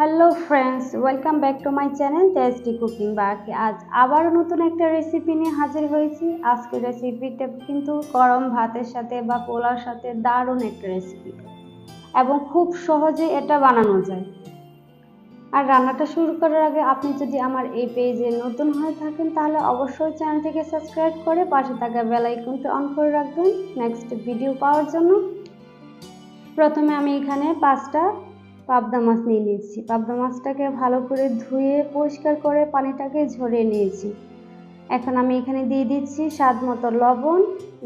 Hello friends welcome back to my channel tasty cooking বাকি আজ আবারও নতুন একটা রেসিপি নিয়ে হাজির হয়েছি। আজকের রেসিপিটা কিন্তু গরম ভাতের সাথে বা পোলার সাথে দারুণ একটা রেসিপি এবং খুব সহজে এটা বানানো যায়। আর রান্নাটা শুরু করার আগে আপনি যদি আমার এই পেজে নতুন হয়ে থাকেন, তাহলে অবশ্যই চ্যানেলটিকে সাবস্ক্রাইব করে পাশে থাকা বেল আইকনটি অন করে রাখবেন। নেক্সট ভিডিও পাওয়ার জন্য। প্রথমে আমি এখানে পাঁচটা পাবদা মাছ নিয়ে নিয়েছি। পাবদা মাছটাকে ভালো করে ধুয়ে, পরিষ্কার করে পানিটাকে ঝরিয়ে নিয়েছি। এখন আমি এখানে দিয়ে দিচ্ছি স্বাদ মতো লবণ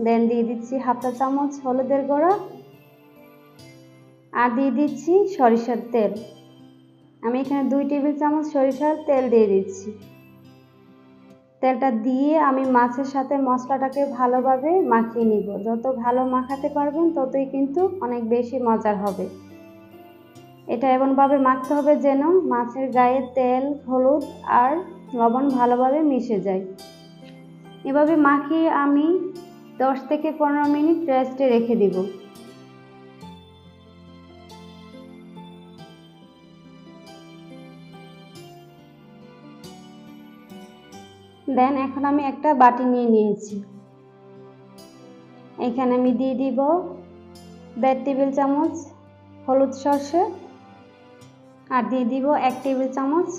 দেন দিয়ে দিচ্ছি হাফটা চামচ হলুদের গুঁড়া, আর দিয়ে দিচ্ছি সরিষার তেল। আমি এখানে দুই টেবিল চামচ সরিষার তেল দিয়ে দিচ্ছি। তেলটা দিয়ে আমি মাছের সাথে মশলাটাকে ভালোভাবে মাখিয়ে নিব। যত ভালো মাখাতে পারবেন, ততই কিন্তু অনেক বেশি মজার হবে। এটা এমনভাবে মাখতে হবে যেন মাছের গায়ে তেল, হলুদ আর লবণ ভালোভাবে মিশে যায়। এভাবে মাখিয়ে আমি দশ থেকে পনেরো মিনিট রেস্টে রেখে দিব। দেন এখন আমি একটা বাটি নিয়ে নিয়েছি। এখানে আমি দিয়ে দিব দেড় টেবিল চামচ, হলুদ সর্ষে আর দিয়ে দিব এক টেবিল চামচ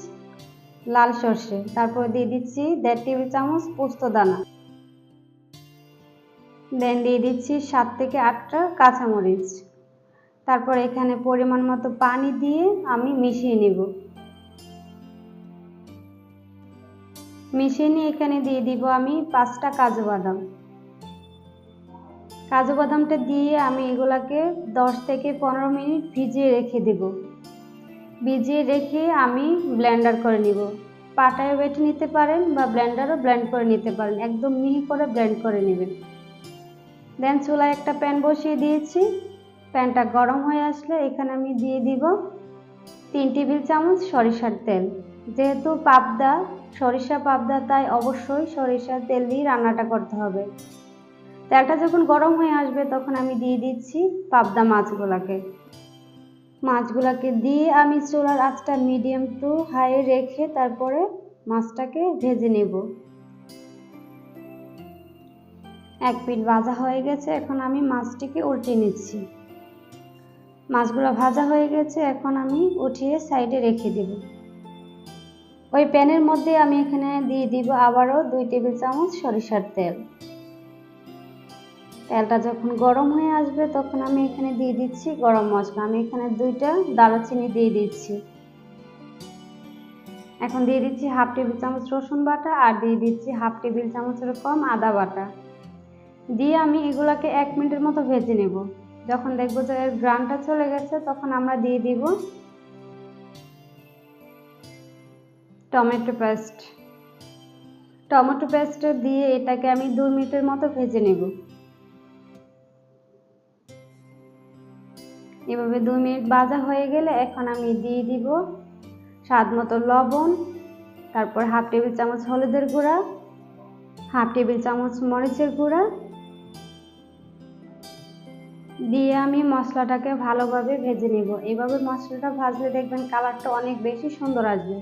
লাল সর্ষে। তারপর দিয়ে দিচ্ছি দেড় টেবিল চামচ পোস্ত দানা। দেন দিয়ে দিচ্ছি সাত থেকে আটটা কাঁচামরিচ। তারপর এখানে পরিমাণ মতো পানি দিয়ে আমি মিশিয়ে নেব। মিশিয়ে নিয়ে এখানে দিয়ে দিব আমি পাঁচটা কাজু বাদাম। কাজু বাদামটা দিয়ে আমি এগুলাকে দশ থেকে পনেরো মিনিট ভিজিয়ে রেখে দেব। ভিজিয়ে রেখে আমি ব্লেন্ডার করে নিব। পাটায় বেটে নিতে পারেন বা ব্লেন্ডারও ব্লেন্ড করে নিতে পারেন। একদম মিহি করে ব্লেন্ড করে নেবেন। দেন চুলায় একটা প্যান বসিয়ে দিয়েছি। প্যানটা গরম হয়ে আসলে এখানে আমি দিয়ে দিব তিন টেবিল চামচ সরিষার তেল। যেহেতু পাবদা, সরিষা পাবদা, তাই অবশ্যই সরিষার তেল দিয়ে রান্নাটা করতে হবে। তেলটা যখন গরম হয়ে আসবে তখন আমি দিয়ে দিচ্ছি পাবদা মাছগুলাকে। মাছগুলাকে দিয়ে আমি চুলার আঁচটা মিডিয়াম টু হাই রেখে তারপরে মাছটাকে ভেজে নেব। এক পিঠ ভাজা হয়ে গেছে, এখন আমি মাছটিকে উল্টে নিচ্ছি। মাছগুলো ভাজা হয়ে গেছে, এখন আমি উঠিয়ে সাইডে রেখে দেব। ওই প্যানের মধ্যে আমি এখানে দিয়ে দিব আবারও দুই টেবিল চামচ সরিষার তেল। তেলটা যখন গরম হয়ে আসবে তখন আমি এখানে দিয়ে দিচ্ছি গরম মশলা। আমি এখানে দুইটা দারুচিনি দিয়ে দিচ্ছি। এখন দিয়ে দিচ্ছি হাফ টেবিল চামচ রসুন বাটা আর দিয়ে দিচ্ছি হাফ টেবিল চামচের কম আদা বাটা। দিয়ে আমি এগুলাকে এক মিনিটের মতো ভেজে নেব। যখন দেখব যে এর গ্রানটা চলে গেছে তখন আমরা দিয়ে দিব টমেটো পেস্ট। টমেটো পেস্ট দিয়ে এটাকে আমি দু মিনিটের মতো ভেজে নেব। এভাবে দুই মিনিট ভাজা হয়ে গেলে এখন আমি দিয়ে দিব স্বাদ মতো লবণ, তারপর হাফ টেবিল চামচ হলুদের গুঁড়া, হাফ টেবিল চামচ মরিচের গুঁড়া। দিয়ে আমি মশলাটাকে ভালোভাবে ভেজে নেব। এভাবে মশলাটা ভাজলে দেখবেন কালারটা অনেক বেশি সুন্দর আসবে।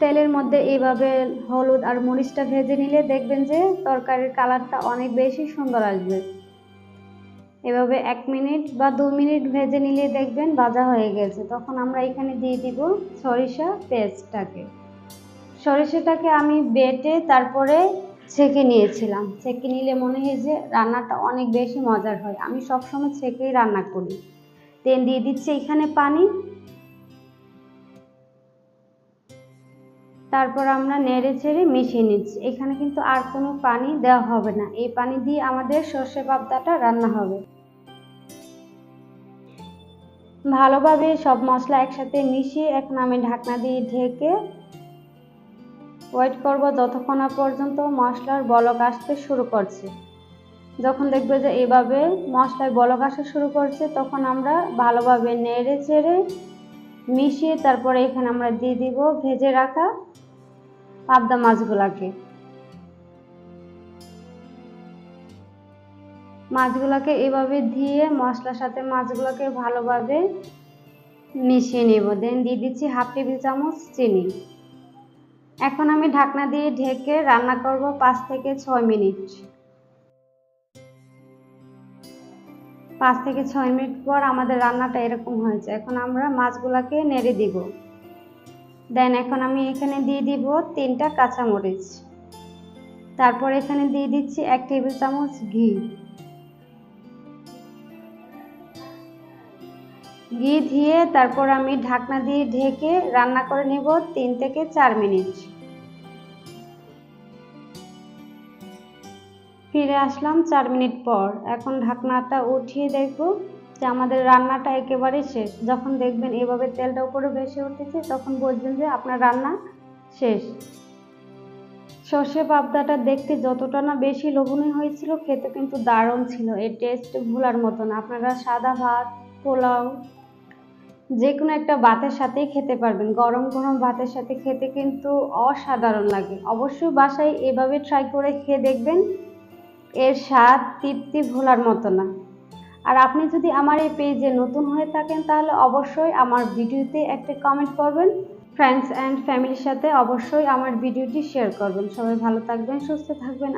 তেলের মধ্যে এইভাবে হলুদ আর মরিচটা ভেজে নিলে দেখবেন যে তরকারির কালারটা অনেক বেশি সুন্দর আসবে। এভাবে এক মিনিট বা দু মিনিট ভেজে নিলে দেখবেন ভাজা হয়ে গেছে। তখন আমরা এখানে দিয়ে দিব সরিষা পেস্টটাকে। সরিষাটাকে আমি বেটে তারপরে ছেঁকে নিয়েছিলাম। ছেঁকে নিলে মনে হয় যে রান্নাটা অনেক বেশি মজার হয়। আমি সবসময় ছেঁকেই রান্না করি। তেল দিয়ে দিচ্ছি এখানে পানি। তারপর আমরা নেড়ে ছেড়ে মিশিয়ে নিচ্ছি। এখানে কিন্তু আর কোনো পানি দেওয়া হবে না। এই পানি দিয়ে আমাদের সর্ষে পাবদাটা রান্না হবে। ভালোভাবে সব মশলা একসাথে মিশিয়ে এখন আমি ঢাকনা দিয়ে ঢেকে ওয়েট করব যতক্ষণ না পর্যন্ত মশলার বলক আসতে শুরু করছে। যখন দেখবে যে এভাবে মশলার বলক আসা শুরু করছে, তখন আমরা ভালোভাবে নেড়ে চেড়ে মিশিয়ে তারপরে এখানে আমরা দিয়ে দিব ভেজে রাখা পাবদা মাছগুলাকে। মাছগুলোকে এভাবে দিয়ে মশলার সাথে মাছগুলোকে ভালোভাবে মিশিয়ে নেব। দেন দিয়ে দিচ্ছি হাফ টেবিল চামচ চিনি। এখন আমি ঢাকনা দিয়ে ঢেকে রান্না করব পাঁচ থেকে ছয় মিনিট। পাঁচ থেকে ছয় মিনিট পর আমাদের রান্নাটা এরকম হয়েছে। এখন আমরা মাছগুলোকে নেড়ে দিব। দেন এখন আমি এখানে দিয়ে দিব তিনটা কাঁচামরিচ। তারপর এখানে দিয়ে দিচ্ছি এক টেবিল চামচ ঘি। ঘি দিয়ে তারপর আমি ঢাকনা দিয়ে ঢেকে রান্না করে নেব তিন থেকে চার মিনিট। ফিরে আসলাম চার মিনিট পর। এখন ঢাকনাটা উঠিয়ে দেখব যে আমাদের রান্নাটা একেবারে শেষ। যখন দেখবেন এভাবে তেলটা উপরে ভেসে উঠেছে, তখন বুঝবেন যে আপনার রান্না শেষ। সর্ষে পাবদাটা দেখতে যতটা না বেশি লোভনীয় হয়েছিল, খেতে কিন্তু দারুণ ছিল। এর টেস্ট ভোলার মতন আপনারা সাদা ভাত পোলাও। যে কোনো একটা ভাতের সাথেই খেতে পারবেন। গরম গরম ভাতের সাথে খেতে কিন্তু অসাধারণ লাগে। অবশ্যই বাসায় এভাবে ট্রাই করে খেয়ে দেখবেন, এর স্বাদ তৃপ্তি ভোলার মতো না। আর আপনি যদি আমার এই পেজে নতুন হয়ে থাকেন, তাহলে অবশ্যই আমার ভিডিওতে একটা কমেন্ট করবেন। ফ্রেন্ডস অ্যান্ড ফ্যামিলির সাথে অবশ্যই আমার ভিডিওটি শেয়ার করবেন। সবাই ভালো থাকবেন, সুস্থ থাকবেন।